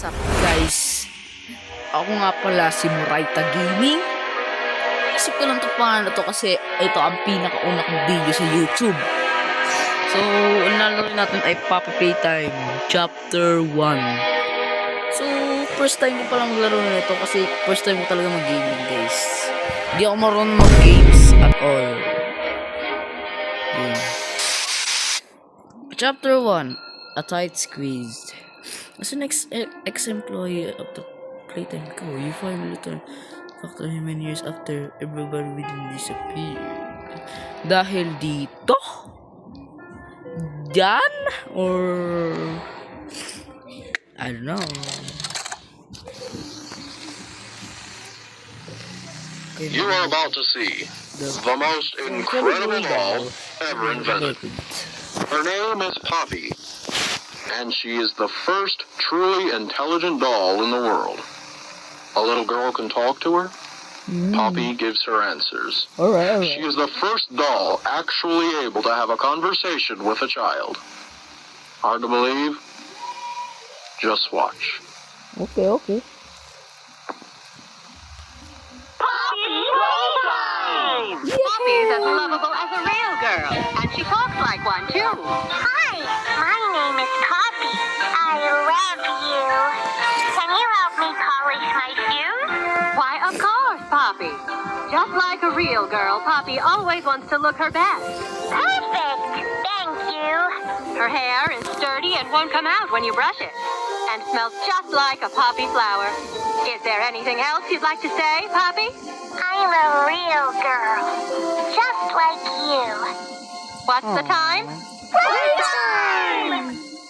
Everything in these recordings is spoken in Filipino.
What's up guys? Ako nga pala si Muraita Gaming. Isip ko lang ito pangalan to kasi ito ang pinakauna kong video sa YouTube. So, ang lalaro natin ay Papa Playtime Chapter 1. So, first time ko palang maglaro na ito kasi first time ko talaga mag-gaming guys. Hindi ako marunong mag-games at all. Game. Chapter 1 A Tight Squeeze As an ex- eh, e- ex-employee of the Playtime Co., you finally return uh, after many years after everybody within disappeared. Dahil dito? Diyan? Or... I don't know. You are about to see the the most incredible doll ever invented. Her name is Poppy, and she is the first truly intelligent doll in the world. A little girl can talk to her. Mm. Poppy gives her answers. Alright, She is the first doll actually able to have a conversation with a child. Hard to believe? Just watch. Okay, okay. Poppy Playtime! Poppy is as lovable as a real girl, and she talks like one too. Hi, my name is Poppy. I love you. Can you help me polish my shoes? Why, of course, Poppy. Just like a real girl, Poppy always wants to look her best. Perfect. Thank you. Her hair is sturdy and won't come out when you brush it, and smells just like a poppy flower. Is there anything else you'd like to say, Poppy? I'm a real girl. Just like you. What's the time? Playtime!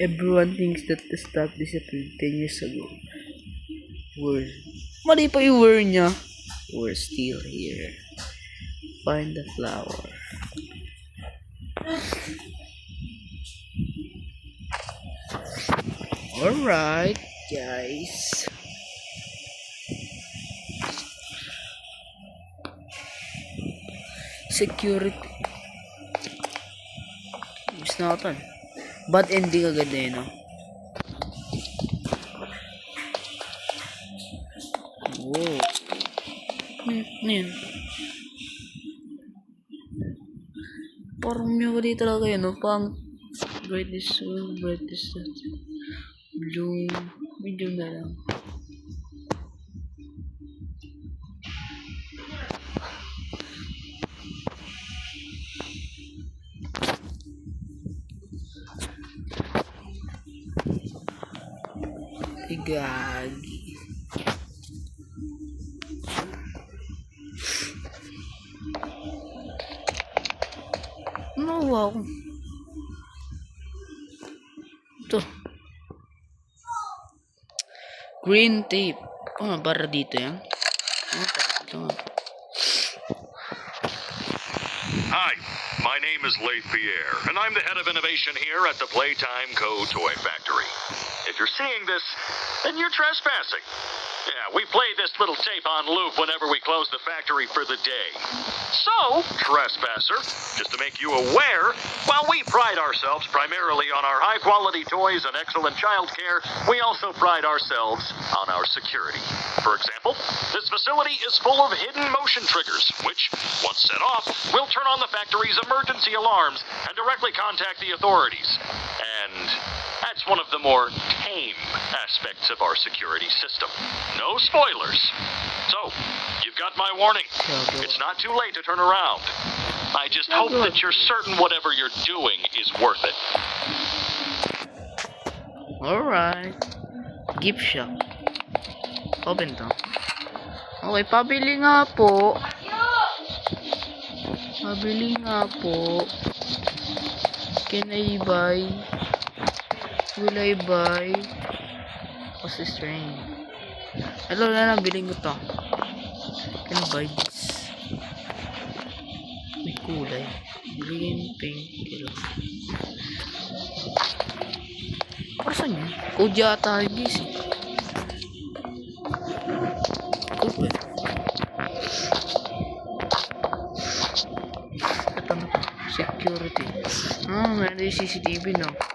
Everyone thinks that the stuff disappeared 10 years ago. We're... Mali pa yung word niya. We're still here. Find the flower. Alright, guys. Security. Gusto na Bad ending agad eh, no? Wow. Hmm, ano yun? Parang mewari talaga yun, no? Pang brightness, uh, brightness, uh, blue, medium na lang. Gagi. No, wow. Ito. Green tape. Oh, bara dito yan. Ito. Hi, my name is Leith Pierre, and I'm the head of innovation here at the Playtime Co. Toy Factory. If you're seeing this, then you're trespassing. Yeah, we play this little tape on loop whenever we close the factory for the day. So, trespasser, just to make you aware, while we pride ourselves primarily on our high quality toys and excellent child care, we also pride ourselves on our security. For example, this facility is full of hidden motion triggers, which, once set off, will turn on the factory's emergency alarms and directly contact the authorities. And that's one of the more tame aspects of our security system. No spoilers. So, you've got my warning. It's not too late to turn around. I just hope that you're certain whatever you're doing is worth it. Alright. Gift shop. Open to. Okay, pabili nga po. Pabili nga po. Can I buy? Will I buy? What's this train? Hello na lang, biling ko to. Can I buy this? May kulay. Green, pink, yellow. Pasan yun? Code yata guys eh. Code ba? Ito na to. Security. Ah, meron yung CCTV no.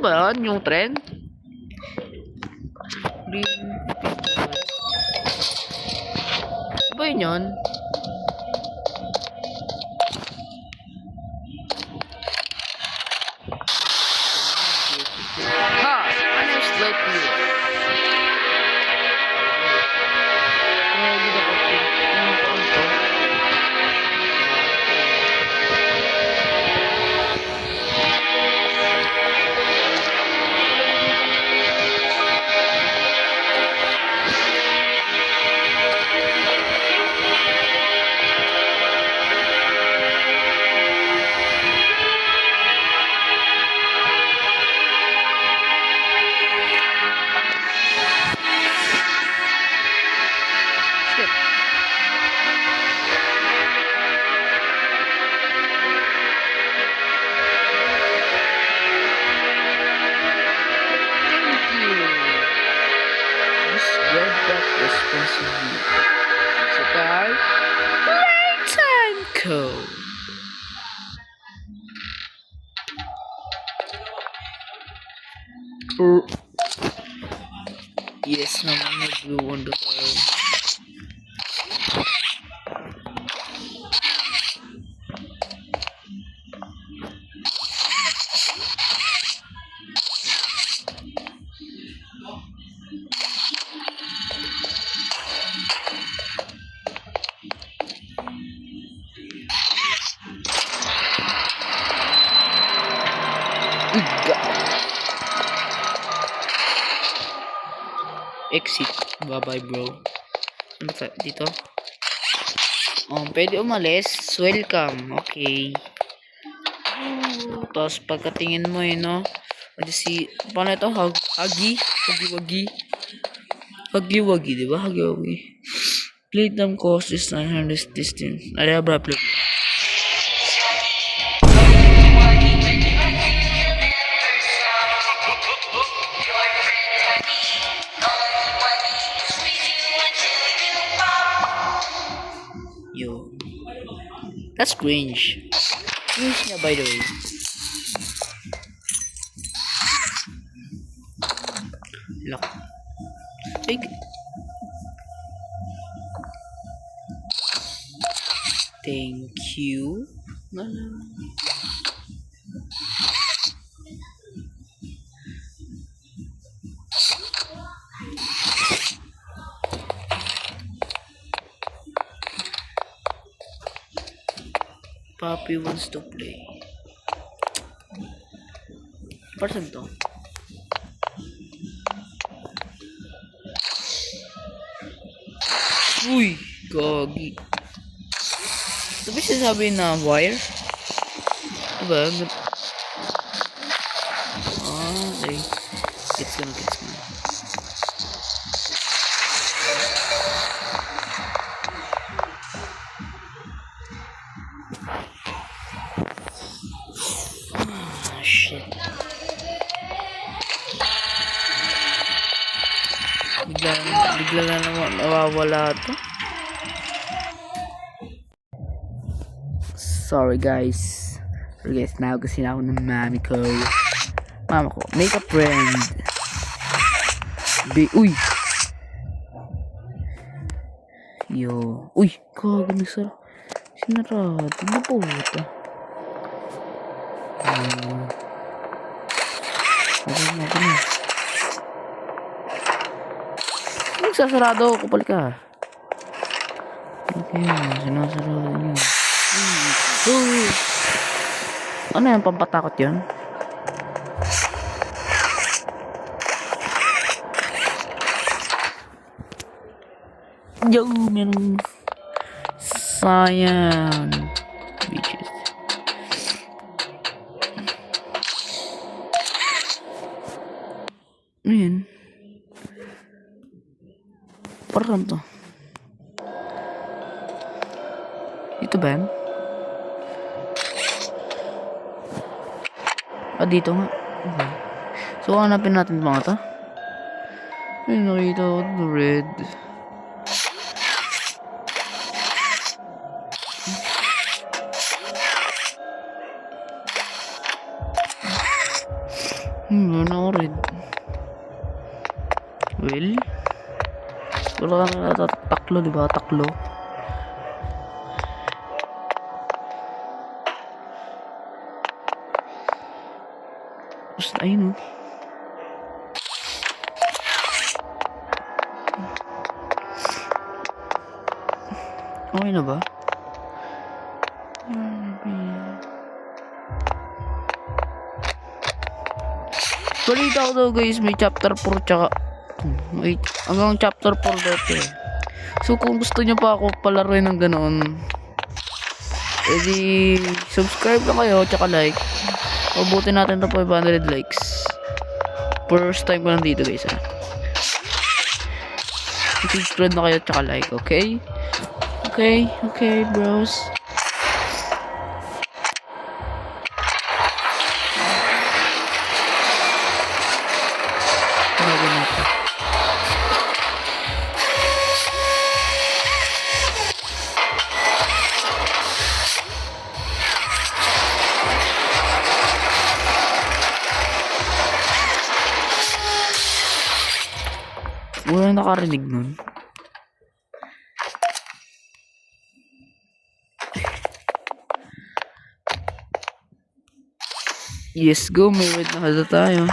Ba yan? Yung trend? Green, yellow. Iba yun yun? Ha! Slide Once a. So bye. And cold. Exit. Bye-bye, bro. Ano ba dito? Oh, pwede umalis. Welcome. Okay. Tapos pagkatingin mo eh, no? Pwede si... Paano ito? Hug, huggy? Huggy-wuggy? Huggy-wuggy, di ba? Huggy-wuggy. Playtime cost is 900 distance. Ano ba? That's cringe. Cringe na by the way. Lock. Ay. Thank you. Wala. Papi wants to play. Person to. Uy! Gagi. Ito ba sinasabi na wire? Diba? Ah, okay. Gets ko na, gets ko na. Nawawala to. Sorry guys. Guys, now kasi na ako ng mami ko. Mama ko, make a friend. Bi Uy! Yo. Uy, kago na sa... Sinarado na puta. Ah. Ako na, ako na. Nagsasarado ako, kapal ka. Okay, sinasarado niyo. Uy. Ano yan, pampatakot yun? Yo, meron Sayang. Parang to. Ito ba yan? Dito nga. Okay. So, hanapin natin mga to. Ay, nakita red. Hmm, ako red? lo kan ada di bawah taklo, oh ini apa? ba? tuh guys, may chapter 4 tsaka may hanggang chapter 4 daw to eh. So kung gusto nyo pa ako palaruin ng ganoon, edi subscribe lang kayo tsaka like. Mabuti natin to 500 likes. First time ko lang dito guys ha. Subscribe na kayo tsaka like, okay? Okay, okay bros. Wala nakarinig nun. Yes, go. May red na tayo.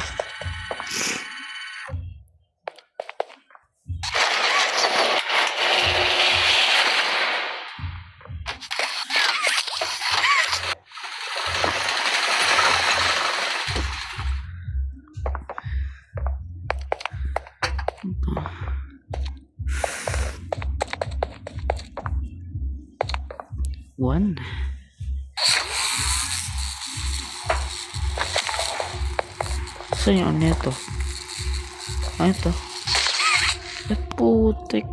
Ah, ito. Eh, putik.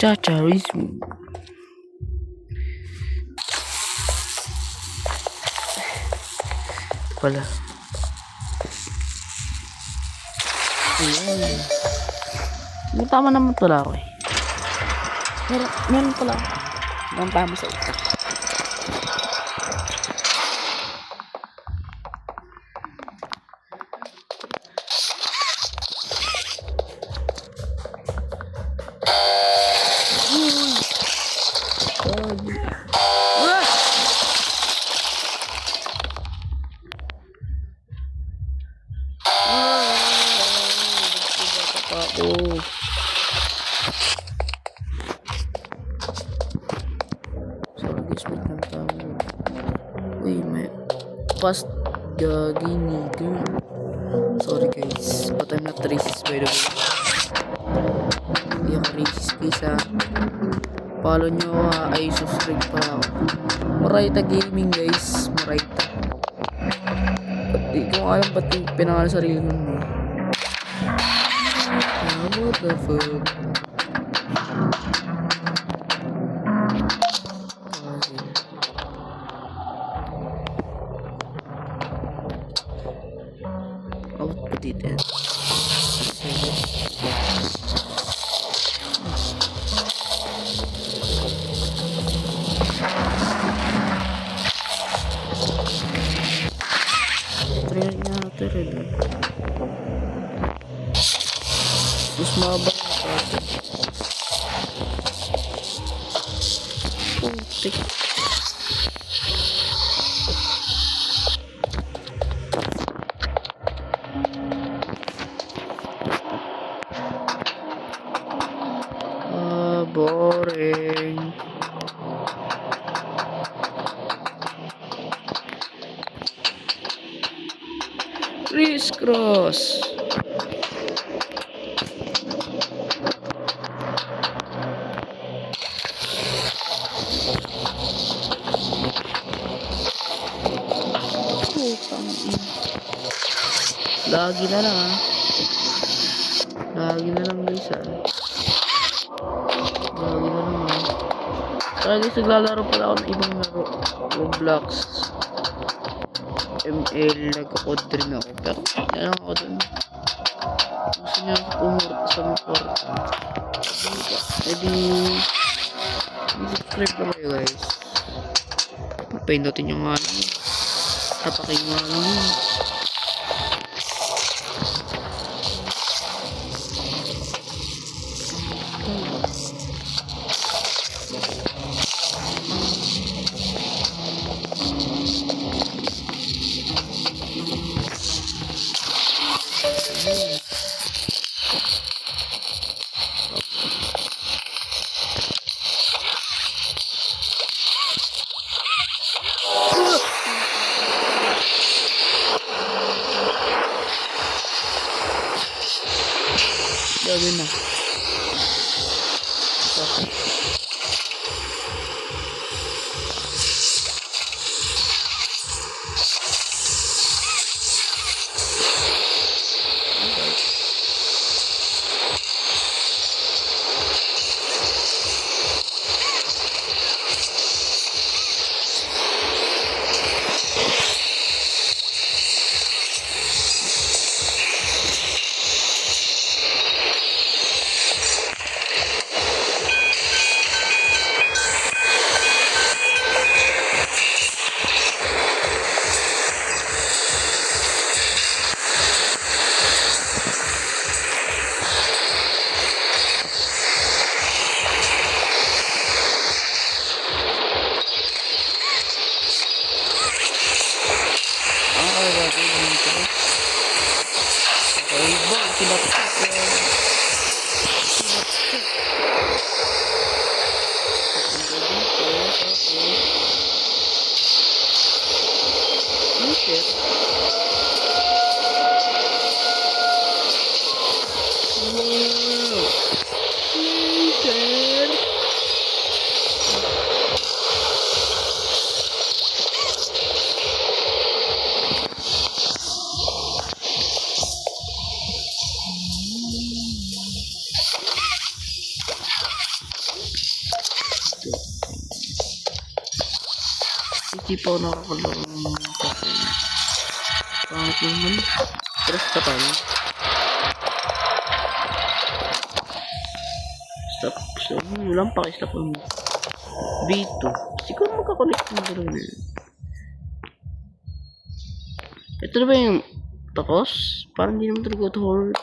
Chacharismo. Pala. Ayan. Tama naman pala ako eh. Meron, meron pala. Meron tama sa ito. Ako. Sorry guys, lang tayo. Uy, may past gagi nigger. Sorry guys, but I'm not racist by the way. Hindi ako racist guys ha. Follow nyo ay subscribe pala ako. Maraita Gaming guys, Maraita. Di ko alam ba't pinangalan sarili ko. Ah, what the fuck? I'll put it. crisscross. Lagi na lang ah. Lagi na lang guys ah. Lagi na lang ah. Kaya guys, naglalaro pala ako ng ibang laro. Roblox. ML, nagka-code rin ako. Pero, yan ako dun. Gusto niya pumurot sa mga kwarto. Eh di, subscribe na kayo guys. Pindutin yung nga lang. Tapakin nga lang Oke, okay, tes ya. Pa ako nakakalaro ng kasi pangit naman. Pero sa tayo. Stop. So, walang pakistop ang B2. Siguro magkakonect ng gano'n yun. Ito na ba yung tapos? Parang hindi naman talaga ito horror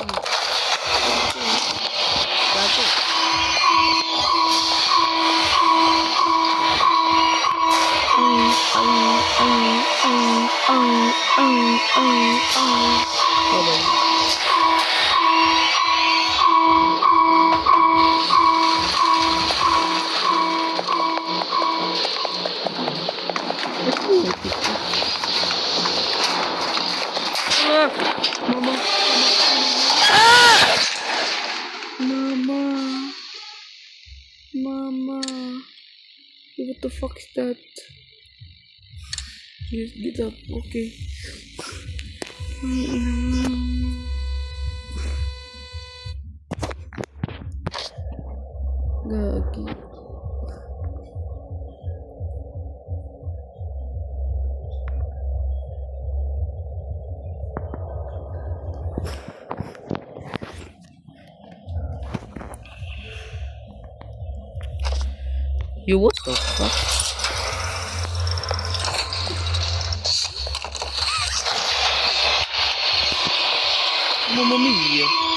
Mama! Mama! Mama! What the fuck is that? Yes, get up. Okay. Gagi. You what the fuck? Mamma mia.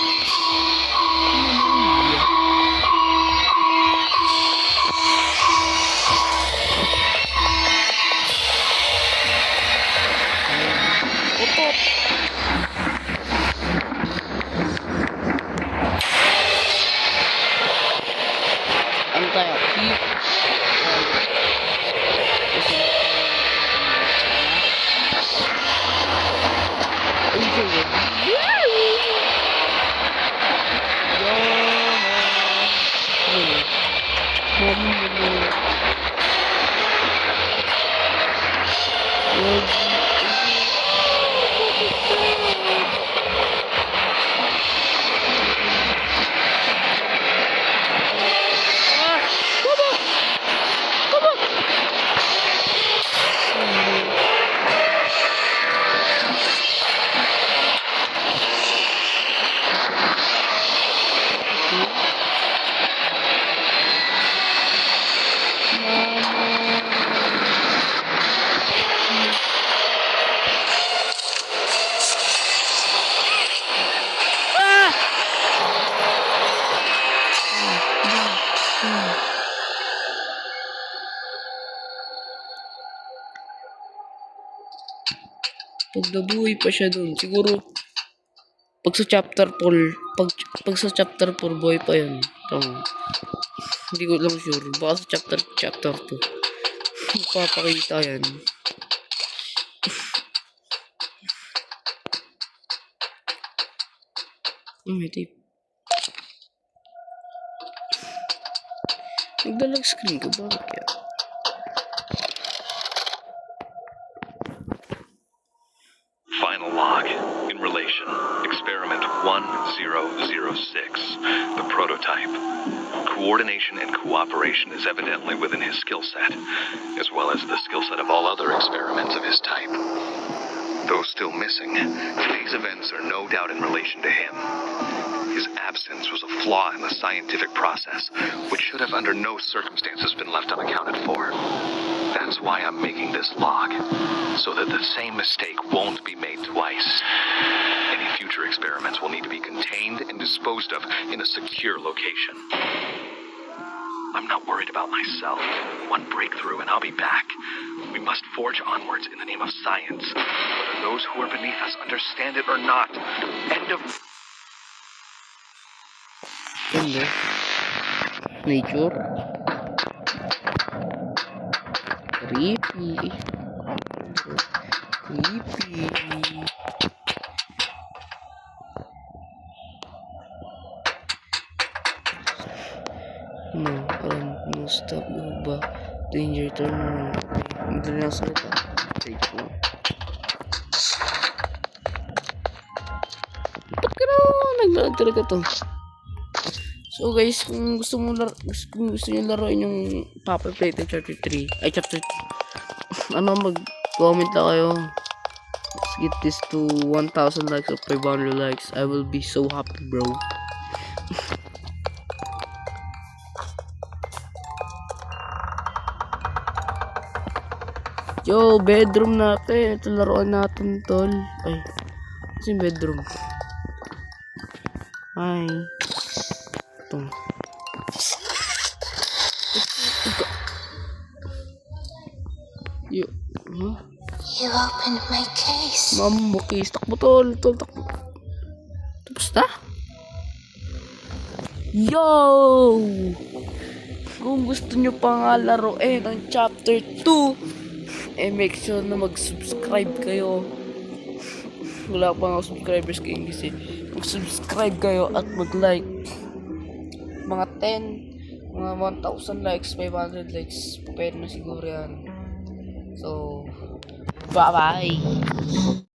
Nabuhay pa siya dun. Siguro, pag sa chapter 4, pag, pag sa chapter 4, boy pa yun. Tama. Hindi ko lang sure. Baka sa chapter, chapter 2. Papakita yan. Oh, may tape. Nagdalag screen ko. Bakit kaya? Today's events are no doubt in relation to him. His absence was a flaw in the scientific process, which should have under no circumstances been left unaccounted for. That's why I'm making this log, so that the same mistake won't be made twice. Any future experiments will need to be contained and disposed of in a secure location. I'm not worried about myself. One breakthrough and I'll be back. We must forge onwards in the name of science, whether those who are beneath us understand it or not. End of Ganda. Nature. Creepy. Creepy. Stop ba? Danger turn mo. Madali lang salita. Take mo. Ba't ka na naglalag talaga to? So guys, kung gusto mo lar kung gusto niyo laruin yung Papa Playtime Chapter 3, ay Chapter ano mag-comment lang kayo. Let's get this to 1,000 likes or 500 likes. I will be so happy, bro. Yo, bedroom natin. Ito laruan natin, tol. Ay, kasi yung bedroom. Ay. Ito. Yo. Huh? You opened my case. Ma'am, mukis. Takbo tol. Tol, takbo. Tapos na? Yo! Kung gusto nyo pa nga laruin ang chapter 2, eh make sure na mag-subscribe kayo. Wala pa nga subscribers kay English eh. Mag-subscribe kayo at mag-like. Mga 10, mga 1,000 likes, 500 likes, pwede na siguro yan. So, bye-bye!